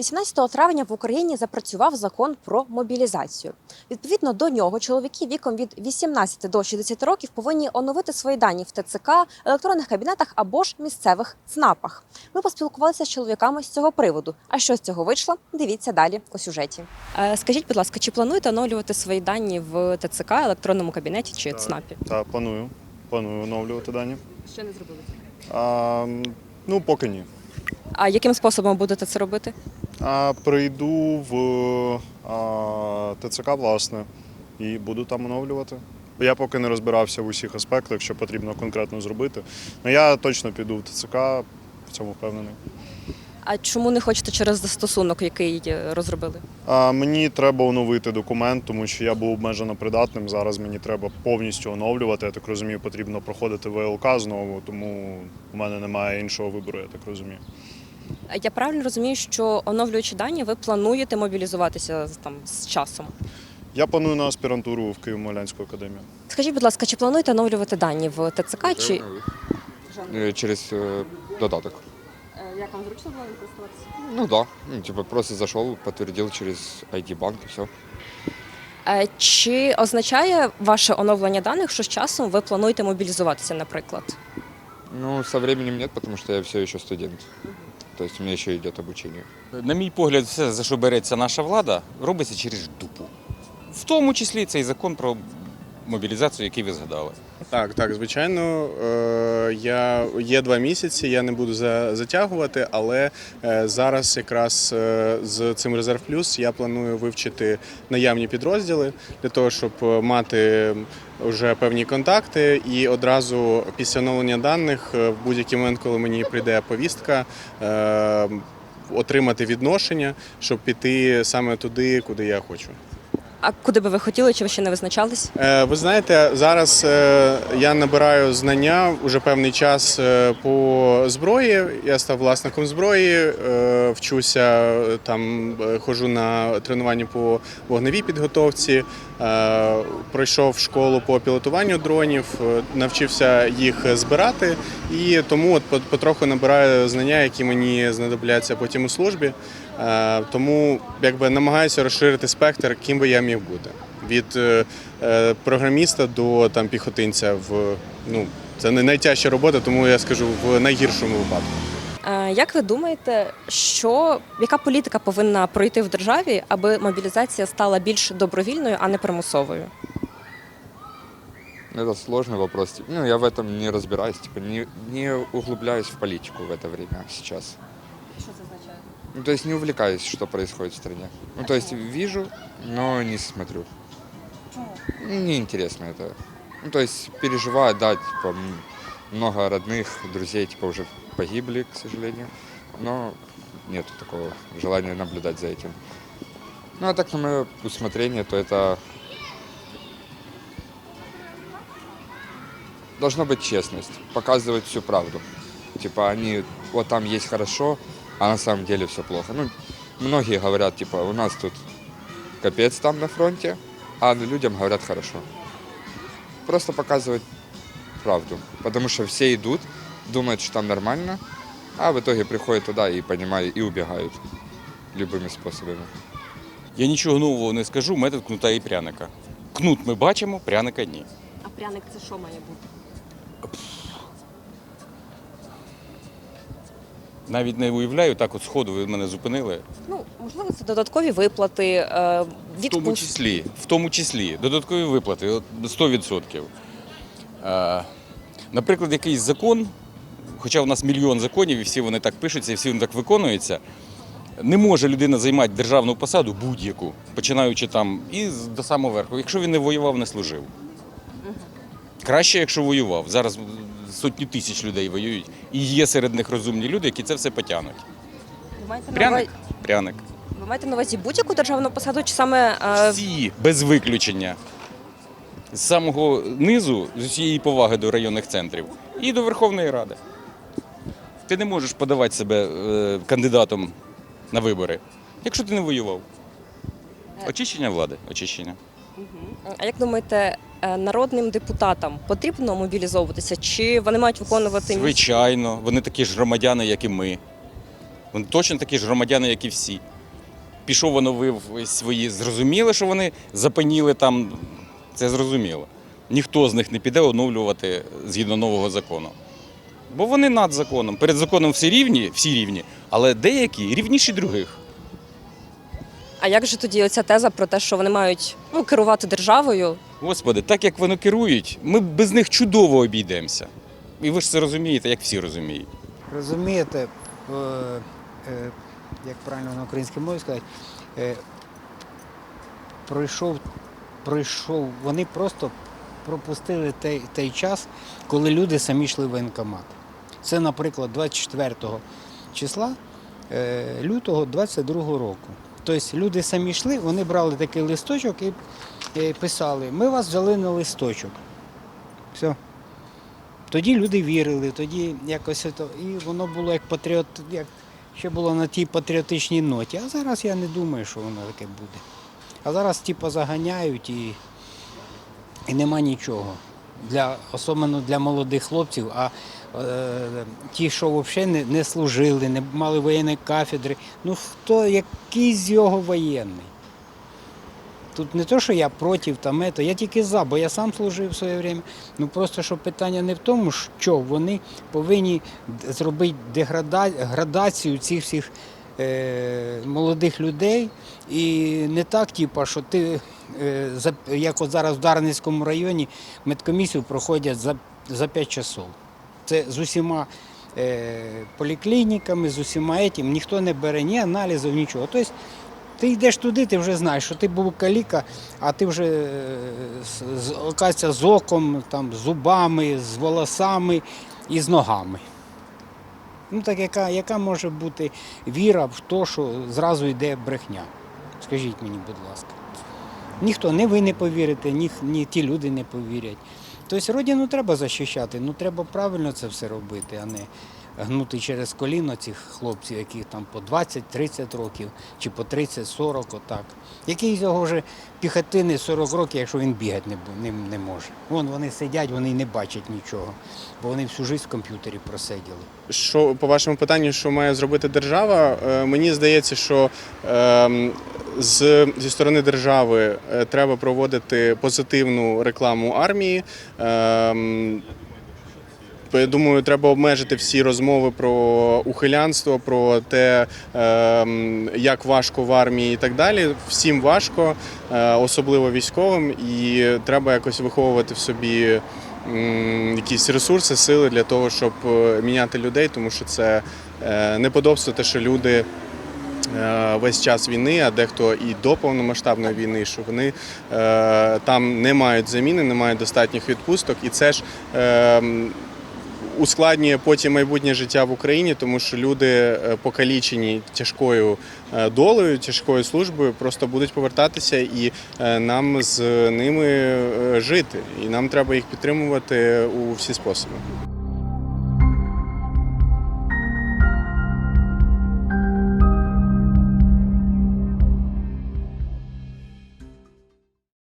18 травня в Україні запрацював закон про мобілізацію. Відповідно до нього, чоловіки віком від 18 до 60 років повинні оновити свої дані в ТЦК, електронних кабінетах або ж місцевих ЦНАПах. Ми поспілкувалися з чоловіками з цього приводу. А що з цього вийшло? Дивіться далі у сюжеті. Е, Скажіть, будь ласка, чи плануєте оновлювати свої дані в ТЦК, електронному кабінеті чи Так. ЦНАПі? Та планую. Планую оновлювати дані. Ще не зробили. А, ну, поки ні. А яким способом будете це робити? Прийду в ТЦК, власне, і буду там оновлювати. Я поки не розбирався в усіх аспектах, що потрібно конкретно зробити. Ну я точно піду в ТЦК, в цьому впевнений. А чому не хочете через застосунок, який е, розробили? А, мені треба оновити документ, тому що я був обмежено придатним. Зараз мені треба повністю оновлювати. Я так розумію, потрібно проходити ВЛК знову, тому у мене немає іншого вибору, я так розумію. Я правильно розумію, що оновлюючи дані, ви плануєте мобілізуватися там з часом. Я планую на аспірантуру в Києво-Могилянську академію. Скажіть, будь ласка, чи плануєте оновлювати дані в ТЦК? Чи Е, Через е, додаток. як вам зручно було користуватися? Ну да. Ну, типа просто зашел, подтвердил через ID-банк и все. Е, Чи означає ваше оновлення даних, що з часом ви плануєте мобілізуватися, наприклад? Ну, со временем нет, потому что я все еще студент. То есть у меня еще идет обучение. На мій погляд, все, за що береться наша влада, робиться через дупу. В тому числі цей закон про мобілізацію, який ви згадали. Так, так, звичайно. Е, я є два місяці, я не буду за, затягувати, але е, зараз якраз е, з цим резерв плюс я планую вивчити наявні підрозділи для того, щоб мати вже певні контакти і одразу після оновлення даних в будь-який момент, коли мені прийде повістка. Отримати відношення, щоб піти саме туди, куди я хочу. А куди би ви хотіли, чи ви ще не визначались? Е, Ви знаєте, зараз е, я набираю знання вже певний час е, по зброї. Я став власником зброї, вчуся там, е, ходжу на тренування по вогневій підготовці. Пройшов школу по пілотуванню дронів, навчився їх збирати, і тому от по- потроху набираю знання, які мені знадобляться потім у службі. Е, Тому якби намагаюся розширити спектр, ким би я міг бути. Від е, е, програміста до там піхотинця в ну це не найтяжча робота, тому я скажу в найгіршому випадку. Е, Як ви думаєте, що яка політика повинна пройти в державі, аби мобілізація стала більш добровільною, а не примусовою? Это сложный вопрос. Типа, Ну, я в этом не разбираюсь, типа, не, не углубляюсь в политику в это время сейчас. Що це означає? Ну, то есть не увлекаюсь, что происходит в стране. Ну, то есть вижу, но не смотрю. Неинтересно это. Ну, то есть переживаю, да, типа, много родных, друзей, типа, уже погибли, к сожалению. Но нет такого желания наблюдать за этим. Ну, а так, на мое усмотрение, то это должна быть честность, показывать всю правду. Типа, они, вот там есть хорошо, а на самом деле все плохо. Ну, многие говорят, типа, у нас тут капец там на фронте, а людям говорят хорошо. Просто показывать правду. Потому что все идут, думают, что там нормально, а в итоге приходят туда и понимают, и убегают любыми способами. Я нічого нового не скажу, метод кнута і пряника. Кнут ми бачимо, пряника ні. А пряник це що має бути? Навіть не уявляю, так от сходу ви мене зупинили. Ну можливо, це додаткові виплати, е, В тому відпустки. числі, в тому числі додаткові виплати от 100%. Е, наприклад, якийсь закон, хоча у нас мільйон законів, і всі вони так пишуться, і всі вони так виконуються. Не може людина займати державну посаду будь-яку, починаючи там і з- до самого верху, якщо він не воював, не служив. Краще, якщо воював. Зараз сотні тисяч людей воюють, і є серед них розумні люди, які це все потягнуть. Ви маєте на Пряник? увазі, Пряник. ви маєте на увазі будь-яку державну посаду, чи саме е, Всі без виключення. З самого низу, з усієї поваги до районних центрів і до Верховної Ради. Ти не можеш подавати себе е, кандидатом на вибори, якщо ти не воював. Очищення влади, очищення. А як думаєте, е, народним депутатам потрібно мобілізовуватися, чи вони мають виконувати? Звичайно, вони такі ж громадяни, як і ми. Вони точно такі ж громадяни, як і всі. Пішов оновив свої, зрозуміли, що вони запаніли там. Це зрозуміло. Ніхто з них не піде оновлювати згідно нового закону. Бо вони над законом. Перед законом всі рівні, всі рівні, але деякі рівніші других. А як же тоді оця теза про те, що вони мають ну, керувати державою? Господи, так як вони керують, ми без них чудово обійдемося. І ви ж це розумієте, як всі розуміють. Розумієте, е, е, як правильно на українській мові сказати, е, пройшов, пройшов, вони просто пропустили той, той час, коли люди самі йшли в воєнкомат. Це, наприклад, 24 числа е, лютого 22 року. Тобто люди самі йшли, вони брали такий листочок і писали, ми вас взяли на листочок. Все. Тоді люди вірили, тоді якось ото, і воно було як патріот, як ще було на тій патріотичній ноті. А зараз я не думаю, що воно таке буде. А зараз типу заганяють і, і нема нічого. Для, особливо для молодих хлопців, а е, ті, що взагалі не, не служили, не мали воєнної кафедри. Ну хто, який з його воєнний? Тут не то, що я проти там ето, я тільки за, бо я сам служив в своє время. Ну просто що питання не в тому, що вони повинні зробити деграда- градацію цих всіх е, молодих людей. І не так, типу, що ти, як от зараз в Дарницькому районі, медкомісію проходять за, за 5 часов. Це з усіма е, поліклініками, з усіма этим, ніхто не бере ні аналізів, нічого. Тобто ти йдеш туди, ти вже знаєш, що ти був каліка, а ти вже е, оказується, з оком, там, з зубами, з волосами і з ногами. Ну так яка, яка може бути віра в те, що зразу йде брехня? Скажіть мені, будь ласка. Ніхто, не ви не повірите, ні, ні ті люди не повірять. Тобто родину треба захищати, ну треба правильно це все робити, а не гнути через коліно цих хлопців, яких там по 20-30 років чи по 30-40, отак. Який з його вже піхотини 40 років, якщо він бігати не, не, може. Вон вони сидять, вони не бачать нічого, бо вони всю життя в комп'ютері просиділи. Що по вашому питанню, що має зробити держава? Е, Мені здається, що ем, з, зі сторони держави е, треба проводити позитивну рекламу армії. Ем, Я думаю, треба обмежити всі розмови про ухилянство, про те, ем, як важко в армії і так далі. Всім важко, е, особливо військовим, і треба якось виховувати в собі якісь ресурси, сили для того, щоб е, міняти людей, тому що це неподобство, те, що люди. Е, Весь час війни, а дехто і до повномасштабної війни, що вони е, там не мають заміни, не мають достатніх відпусток, і це ж е, ускладнює потім майбутнє життя в Україні, тому що люди покалічені тяжкою долею, тяжкою службою, просто будуть повертатися, і нам з ними жити. І нам треба їх підтримувати у всі способи.